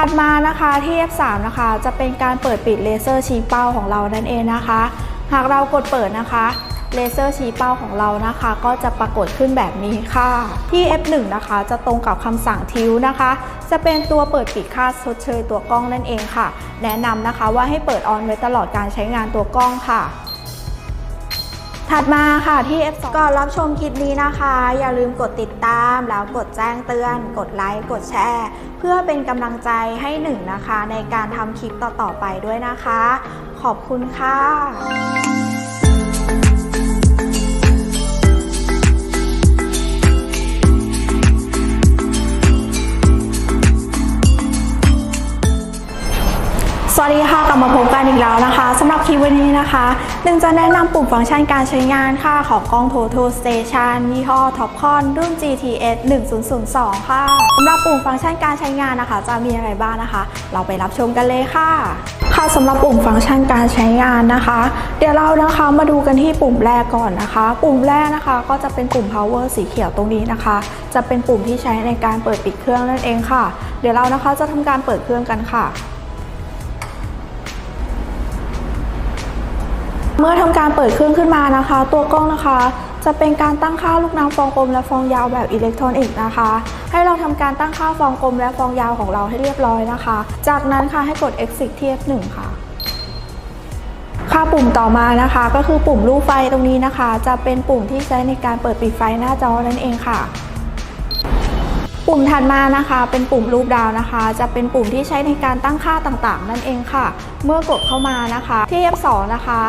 ถัดมานะคะที่ F3 นะคะ จะเป็นการเปิดปิดเลเซอร์ชี้เป้าของเรานั่นเองนะคะ หากเรากดเปิดนะคะเลเซอร์ชี้เป้าของเรานะคะ ก็จะปรากฏขึ้นแบบนี้ค่ะ ที่ F1 นะคะ จะตรงกับคำสั่งทิวนะคะ จะเป็นตัวเปิดปิดค่าชดเชยตัวกล้องนั่นเองค่ะ แนะนำนะคะว่าให้เปิดออนไว้ตลอดการใช้งานตัวกล้องค่ะ ถัดมาค่ะที่ F2 ก่อนรับชมคลิปนี้นะคะ อย่าลืมกดติดตาม แล้วกดแจ้งเตือน กดไลค์ กดแชร์ เพื่อเป็นกำลังใจให้หนึ่งนะคะ ในการทำคลิปต่อๆไปด้วยนะคะ ขอบคุณค่ะ สวัสดีค่ะกลับมาพบกันอีกแล้วนะคะสำหรับคลิปวันนี้นะคะหนึ่งจะแนะนำปุ่มฟังก์ชันการใช้งานค่ะของกล้อง Total Station ยี่ห้อ Topcon รุ่น GTS 1002 ค่ะสำหรับปุ่มฟังก์ชันการใช้งานนะคะ จะมีอะไรบ้างนะคะ เราไปรับชมกันเลยค่ะค่ะสำหรับปุ่มฟังก์ชันการใช้งานนะคะ เดี๋ยวเรานะคะมาดูกันที่ปุ่มแรกก่อนนะคะ ปุ่มแรกนะคะก็จะเป็นปุ่ม power สีเขียวตรงนี้นะคะ จะเป็นปุ่มที่ใช้ในการเปิดปิดเครื่องนั่นเองค่ะ เดี๋ยวเรานะคะจะทำการเปิดเครื่องกันค่ะ เมื่อทำการเปิดเครื่องขึ้นมานะคะ ตัวกล้องนะคะ จะเป็นการตั้งค่าลูกน้ำฟองกลมและฟองยาวแบบอิเล็กทรอนิกส์นะคะ ให้เราทำการตั้งค่าฟองกลมและฟองยาวของเราให้เรียบร้อยนะคะ จากนั้นค่ะให้กด exit ที่ F1 ค่ะค่าปุ่มต่อมานะคะก็คือปุ่มรูปไฟตรงนี้นะคะ จะเป็นปุ่มที่ใช้ในการเปิดปิดไฟหน้าจอนั่นเองค่ะ ปุ่มถัดมานะคะเป็นปุ่มรูปดาวนะคะ จะเป็นปุ่มที่ใช้ในการตั้งค่าต่างๆ นั่นเองค่ะ เมื่อกดเข้ามานะคะที่ F2 นะคะ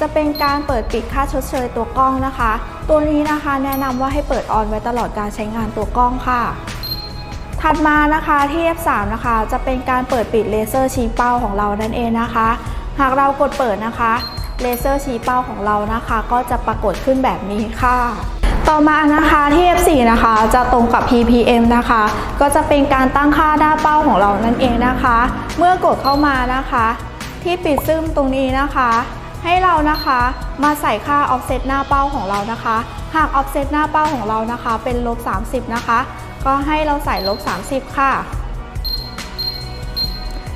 จะเป็นการเปิดปิดค่าชดเชยตัวกล้องนะคะ ตัวนี้นะคะแนะนำว่าให้เปิดออนไว้ตลอดการใช้งานตัวกล้องค่ะ ถัดมานะคะที่ F3 นะคะ จะเป็นการเปิดปิดเลเซอร์ชี้เป้าของเรานั่นเองนะคะ หากเรากดเปิดนะคะเลเซอร์ชี้เป้าของเรานะคะ ก็จะปรากฏขึ้นแบบนี้ค่ะ ต่อมานะคะที่ F4 นะคะจะตรงกับ ppm นะคะ ก็จะเป็นการตั้งค่าหน้าเป้าของเรานั่นเองนะคะ เมื่อกดเข้ามานะคะ ที่ปิดซึมตรงนี้นะคะ ให้เรานะคะมาใส่ค่า offset หน้าเป้าของเรานะคะ หาก offset หน้าเป้าของเรานะคะ เป็นลบ 30 นะคะ ก็ให้เราใส่ลบ 30 ค่ะ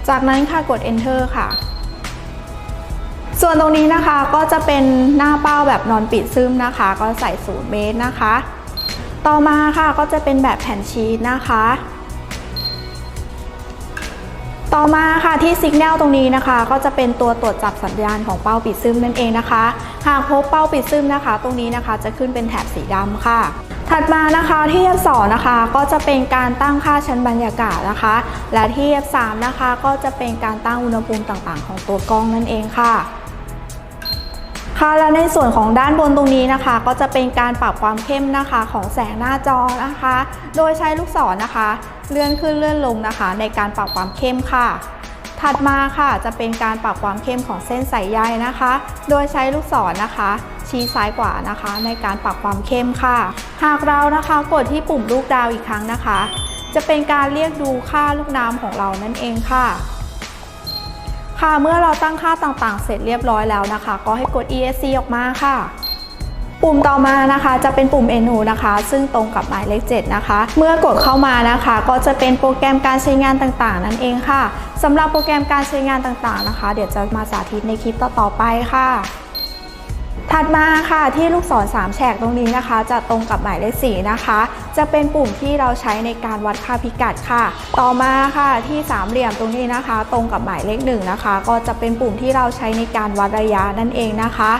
จากนั้นค่ะกด enter ค่ะ ส่วนตรงนี้นะคะก็จะเป็นหน้าเป้าแบบนอนปิดซึมนะคะ ก็ใส่0เมตรนะคะ ต่อมาค่ะก็จะเป็นแบบแผ่นชีตนะคะ ต่อมาค่ะที่สัญญาณตรงนี้นะคะ ก็จะเป็นตัวตรวจจับสัญญาณของเป้าปิดซึมนั่นเองนะคะ หากพบเป้าปิดซึมนะคะ ตรงนี้นะคะจะขึ้นเป็นแถบสีดำค่ะถัดมานะคะที่ F2 นะคะก็จะเป็นการตั้งค่าชั้นบรรยากาศนะคะ และที่ F3 นะคะก็จะเป็นการตั้งอุณหภูมิต่างๆ ของตัวกล้องนั่นเองค่ะ ค่ะและในส่วนของด้านบนตรงนี้นะคะ ก็จะเป็นการปรับความเข้มนะคะของแสงหน้าจอนะคะ โดยใช้ลูกศรนะคะ เลื่อนขึ้นเลื่อนลงนะคะ ในการปรับความเข้มค่ะ ถัดมาค่ะจะเป็นการปรับความเข้มของเส้นสายใยนะคะ โดยใช้ลูกศรนะคะ ชี้ซ้ายขวานะคะ ในการปรับความเข้มค่ะ หากเรานะคะกดที่ปุ่มลูกดาวอีกครั้งนะคะ จะเป็นการเรียกดูค่าลูกน้ำของเรานั่นเองค่ะ ค่ะ เมื่อเราตั้งค่าต่างๆ เสร็จเรียบร้อยแล้วนะคะ ก็ให้กด ESC ออกมาค่ะ ปุ่มต่อมานะคะจะเป็นปุ่ม Enu นะคะ ซึ่งตรงกับหมายเลข 7 นะคะ เมื่อกดเข้ามานะคะ ก็จะเป็นโปรแกรมการใช้งานต่างๆ นั่นเองค่ะสำหรับโปรแกรมการใช้งานต่างๆนะคะ เดี๋ยวจะมาสาธิตในคลิปต่อๆไปค่ะ ถัดมาค่ะที่ลูกศร3แฉกตรงนี้นะคะ จะตรงกับหมายเลขสีนะคะ จะเป็นปุ่มที่เราใช้ในการวัดค่าพิกัดค่ะ ต่อมาค่ะที่สามเหลี่ยมตรงนี้นะคะ ตรงกับหมายเลข1นะคะ ก็จะเป็นปุ่มที่เราใช้ในการวัดระยะนั่นเองนะคะ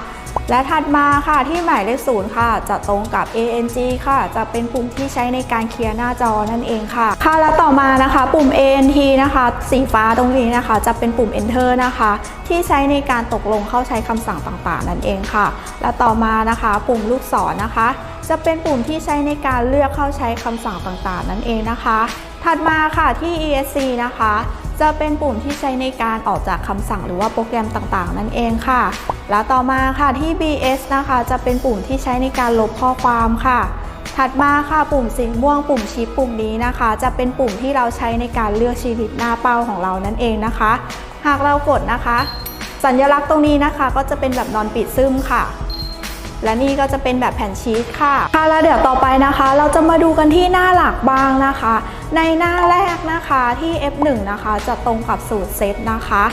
และถัดมาค่ะที่หมายเลขศูนย์ค่ะ จะตรงกับ ANG ค่ะ จะเป็นปุ่มที่ใช้ในการเคลียร์หน้าจอนั่นเองค่ะ ค่ะและต่อมานะคะ ปุ่ม ANT นะคะ สีฟ้าตรงนี้นะคะ จะเป็นปุ่ม Enter นะคะ ที่ใช้ในการตกลงเข้าใช้คำสั่งต่างๆ นั่นเองค่ะ และต่อมานะคะ ปุ่มลูกศรนะคะ จะเป็นปุ่มที่ใช้ในการเลือกเข้าใช้คำสั่งต่างๆ นั่นเองนะคะ ถัดมาค่ะที่ ESC นะคะ จะเป็นปุ่มที่ใช้ในการออกจากคำสั่งหรือว่าโปรแกรมต่างๆ นั่นเองค่ะ แล้วต่อมาค่ะที่ BS นะคะ จะเป็นปุ่มที่ใช้ในการลบข้อความค่ะ ถัดมาค่ะปุ่มสีม่วงปุ่มชิปปุ่มนี้นะคะ จะเป็นปุ่มที่เราใช้ในการเลือกชีวิตหน้าเป้าของเรานั่นเองนะคะ หากเรากดนะคะ สัญลักษณ์ตรงนี้นะคะ ก็จะเป็นแบบนอนปิดซึมค่ะและนี่ก็จะเป็นแบบแผ่นชีสค่ะ ค่ะ แล้วเดี๋ยวต่อไปนะคะ เราจะมาดูกันที่หน้าหลักบ้างนะคะ ในหน้าแรกนะคะที่ F1 นะคะจะตรงกับสูตรเซตนะคะ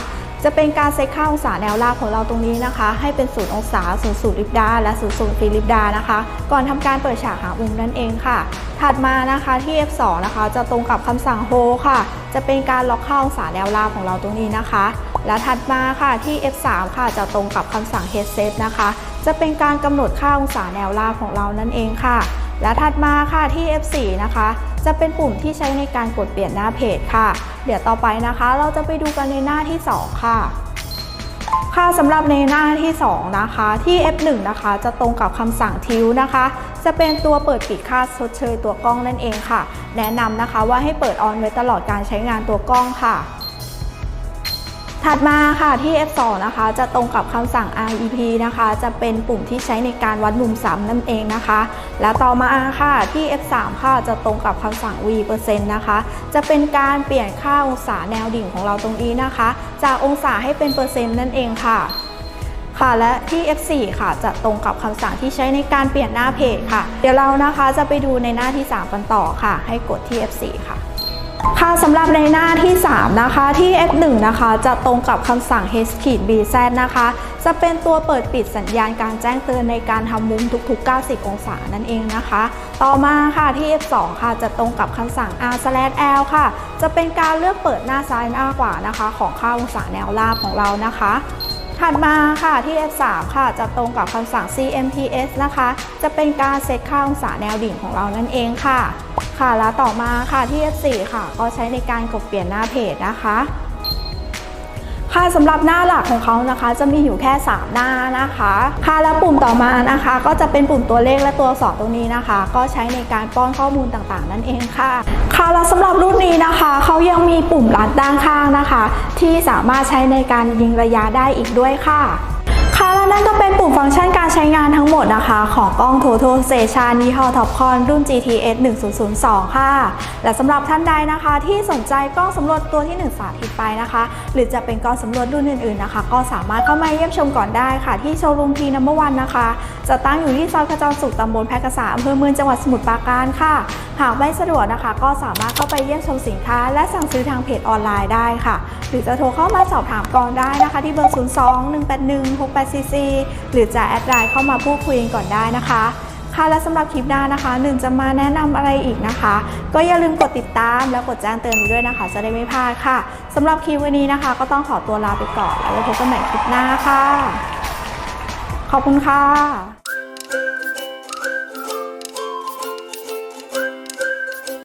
จะเป็นการเซตค่าองศาแนวราบของเราตรงนี้นะคะ ให้เป็นศูนย์องศาศูนย์ศูนย์ลิบดา และศูนย์ศูนย์ฟิลิปดานะคะ ก่อนทำการเปิดฉากหามุมนั่นเองค่ะ ถัดมานะคะที่ F2 นะคะ จะตรงกับคำสั่งโฮค่ะ จะเป็นการล็อกค่าองศาแนวราบของเราตรงนี้นะคะ และถัดมาค่ะที่ F3 ค่ะจะตรงกับคำสั่ง head set นะคะ จะเป็นการกำหนดค่าองศาแนวราบของเรานั่นเองค่ะ และถัดมาค่ะที่ F4 นะคะ จะเป็นปุ่มที่ใช้ในการกดเปลี่ยนหน้าเพจค่ะ เดี๋ยวต่อไปนะคะ เราจะไปดูกันในหน้าที่ 2 ค่ะ ค่ะสำหรับในหน้าที่ 2 นะคะที่ F1 นะคะ จะตรงกับคำสั่งทิวนะคะ จะเป็นตัวเปิดปิดค่าชดเชยตัวกล้องนั่นเองค่ะ แนะนำนะคะว่าให้เปิดออนไว้ตลอดการใช้งานตัวกล้องค่ะ ถัดมาค่ะที่ F2 นะคะ จะตรงกับคำสั่ง REP นะคะ จะเป็นปุ่มที่ใช้ในการวัดมุมซ้ำนั่นเองนะคะ และต่อมาค่ะที่ F3 ค่ะจะตรงกับคำสั่ง V เปอร์เซ็นต์นะคะ จะเป็นการเปลี่ยนค่าองศาแนวดิ่งของเราตรงนี้นะคะ จากองศาให้เป็นเปอร์เซ็นต์นั่นเองค่ะค่ะและที่ F4 ค่ะ จะตรงกับคำสั่งที่ใช้ในการเปลี่ยนหน้าเพจค่ะ เดี๋ยวเรานะคะจะไปดูในหน้าที่ 3 กันต่อค่ะ ให้กดที่ F4 ค่ะ ค่ะสำหรับในหน้าที่ 3 นะคะที่ F1 นะคะจะตรงกับคำสั่ง h b z นะคะ จะเป็นตัวเปิดปิดสัญญาณการแจ้งเตือนในการทำมุมทุกๆ 90 องศานั่นเองนะคะ ต่อมาค่ะที่ F2 ค่ะจะตรงกับคำสั่ง r/l ค่ะ จะเป็นการเลือกเปิดหน้าซ้ายหน้าขวานะคะ ของค่าองศาแนวราบของเรานะคะถัดมาค่ะที่ F3 ค่ะจะตรงกับคำสั่ง CMTS นะคะ จะเป็นการเซตค่าองศาแนวดิ่งของเรานั่นเองค่ะ ค่ะแล้วต่อมาค่ะที่ F4 ค่ะ ก็ใช้ในการกดเปลี่ยนหน้าเพจนะคะ ค่ะสำหรับหน้าหลักของเขานะคะ จะมีอยู่แค่ 3 หน้านะคะ ค่ะแล้วปุ่มต่อมานะคะ ก็จะเป็นปุ่มตัวเลขและตัวอักตรงนี้นะคะ ก็ใช้ในการป้อนข้อมูลต่างๆ นั่นเองค่ะ ค่ะแล้วสำหรับรุ่นนี้นะคะเขายังมีปุ่มลัดด้านข้างนะคะ ที่สามารถใช้ในการยิงระยะได้อีกด้วยค่ะ ค่ะและนั่นก็เป็นปุ่มฟังก์ชันการใช้งานทั้งหมดนะคะ ของกล้อง Total Station ยี่ห้อ Topcon รุ่น GTS 1002 ค่ะ และสำหรับท่านใดนะคะ ที่สนใจกล้องสำรวจตัวที่ 1 สาธิตไปนะคะ หรือจะเป็นกล้องสำรวจรุ่นอื่นๆนะคะ ก็สามารถเข้ามาเยี่ยมชมก่อนได้ค่ะ ที่โชว์รูมทีนัมเบอร์วันนะคะ จะตั้งอยู่ที่ซอยขจรสุขตำบลแพรกษาอำเภอเมืองจังหวัดสมุทรปราการค่ะ หากไม่สะดวกนะคะ ก็สามารถเข้าไปเยี่ยมชมสินค้า และสั่งซื้อทางเพจออนไลน์ได้ค่ะ หรือจะโทรเข้ามาสอบถามก่อนได้นะคะ ที่เบอร์ 02 181 6 CC หรือจะแอดไลน์เข้ามาพูดคุยกันก่อนได้นะคะ ค่ะและสำหรับคลิปหน้านะคะหนึ่งจะมาแนะนำอะไรอีกนะคะ ก็อย่าลืมกดติดตามและกดแจ้งเตือนไว้ด้วยนะคะ จะได้ไม่พลาดค่ะสำหรับคลิปวันนี้นะคะ ก็ต้องขอตัวลาไปก่อนแล้วพบกันใหม่คลิปหน้าค่ะ ขอบคุณค่ะ